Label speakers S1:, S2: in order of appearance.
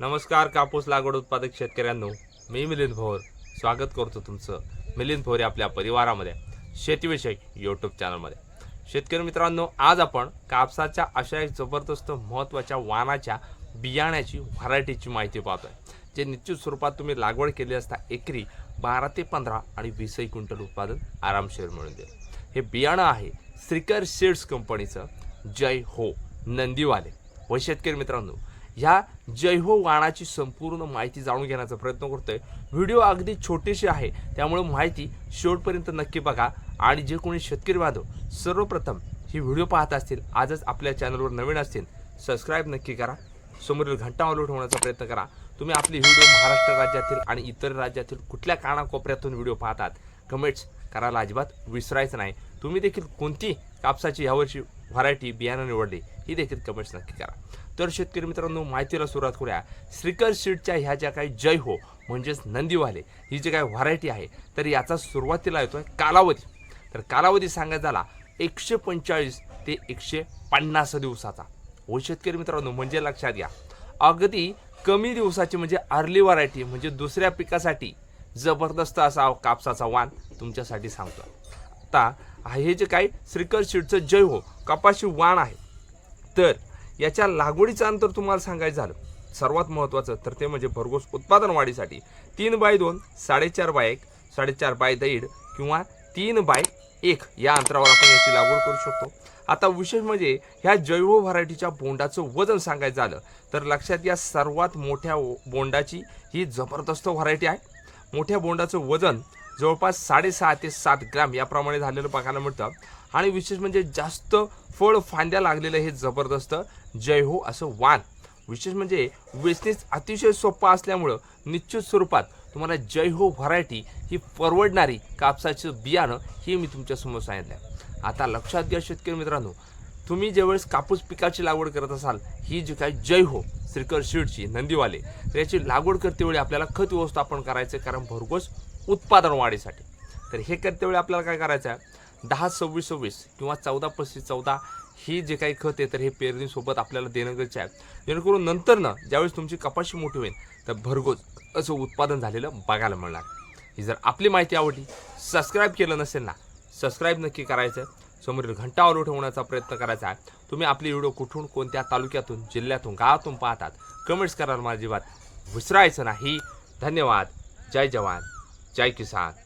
S1: नमस्कार कापूस लागवड उत्पादक शेतकऱ्यांनो. मी मिलिंद भोर. स्वागत करतो तुमचं मिलिंद भोर आपल्या परिवारामध्ये शेतीविषयक यूट्यूब चॅनलमध्ये शेतकरी मित्रांनो आज आपण कापसाच्या अशा एक जबरदस्त महत्त्वाच्या वाणाच्या बियाण्याची व्हरायटीची माहिती पाहतोय. जे निश्चित स्वरूपात तुम्ही लागवड केली असता एकरी बारा ते पंधरा आणि वीसही क्विंटल उत्पादन आरामशीर मिळून देईल. हे बियाणं आहे श्रीकर सीड्स कंपनीचं जय हो नंदीवाले. व शेतकरी मित्रांनो ह्या जैव वाणाची संपूर्ण माहिती जाणून घेण्याचा प्रयत्न करतोय. व्हिडिओ अगदी छोटीशी आहे त्यामुळे माहिती शेवटपर्यंत नक्की बघा. आणि जे कोणी शेतकरी बांधव सर्वप्रथम ही व्हिडिओ पाहत असतील आजच आपल्या चॅनलवर नवीन असतील सबस्क्राईब नक्की करा. समोरील घंटा ऑल ठेवण्याचा प्रयत्न करा. तुम्ही आपली व्हिडिओ महाराष्ट्र राज्यातील आणि इतर राज्यातील कुठल्या कानाकोपऱ्यातून व्हिडिओ पाहतात कमेंट्स करायला अजिबात विसरायचं नाही. तुम्ही देखील कोणती कापसाची यावर्षी व्हरायटी बियाणं निवडली ही देखील कमेंट्स नक्की करा. तर शेतकरी मित्रांनो माहितीला सुरुवात करूया. श्रीकर सीडच्या ह्या ज्या काही जय हो म्हणजेच नंदीवाले ही जी काय व्हरायटी आहे तर याचा सुरुवातीला येतोय कालावधी. तर कालावधी सांगायचा झाला एकशे पंचेचाळीस ते एकशे पन्नास दिवसाचा. हो शेतकरी मित्रांनो म्हणजे लक्षात घ्या. अगदी कमी दिवसाची म्हणजे अर्ली व्हरायटी म्हणजे दुसऱ्या पिकासाठी जबरदस्त असा कापसाचा वाण तुमच्यासाठी सांगतो. आता हे जे काही श्रीकर सीडचं जय हो कपाशी वाण आहे. तर याच्या लागवडीचं अंतर तुम्हाला सांगायचं झालं सर्वात महत्त्वाचं तर ते म्हणजे भरघोस उत्पादन वाढीसाठी तीन बाय दोन साडेचार बाय एक साडेचार बाय दीड किंवा तीन बाय एक या अंतरावर आपण याची लागवड करू शकतो. आता विशेष म्हणजे ह्या जैव व्हरायटीच्या बोंडाचं वजन सांगायचं झालं तर लक्षात या सर्वात मोठ्या बोंडाची ही जबरदस्त व्हरायटी आहे. मोठ्या बोंडाचं वजन जवळपास साडेसहा ते सात ग्रॅम याप्रमाणे झालेलं बघायला मिळतं. आणि विशेष म्हणजे जास्त फळ फांद्या लागलेलं हे जबरदस्त. जय हो असं वाण विशेष म्हणजे वेचणीच अतिशय सोपा असल्यामुळं निश्चित स्वरूपात तुम्हाला जय हो व्हरायटी ही परवडणारी कापसाचं बियाणं हे मी तुमच्यासमोर सांगितलं आता लक्षात घ्या शेतकरी मित्रांनो तुम्ही ज्यावेळेस कापूस पिकाची लागवड करत असाल ही जी काय जय हो श्रीकर सीडची नंदीवाले. तर याची लागवड करतेवेळी आपल्याला खत व्यवस्थापन करायचं आहे कारण भरघोस उत्पादन वाढीसाठी. तर हे करतेवेळी आपल्याला काय करायचं आहे दहा सव्वीस सव्वीस किंवा चौदा पस्तीस चौदा ही जे काही खत आहे तर हे पेरणीसोबत आपल्याला देणं गरजेचं आहे. जेणेकरून नंतर ना ज्यावेळेस तुमची कपाशी मोठी होईल तर भरघोस असं उत्पादन झालेलं बघायला मिळणार. ही जर आपली माहिती आवडली सबस्क्राईब केलं नसेल ना सबस्क्राईब नक्की करायचं. समोरील घंटावर उठवण्याचा ठेवण्याचा प्रयत्न करायचा आहे. तुम्ही आपली व्हिडिओ कुठून कोणत्या तालुक्यातून जिल्ह्यातून गावातून पाहतात कमेंट्स करायला माझी बात विसरायचं नाही. धन्यवाद. जय जवान. जय किसान.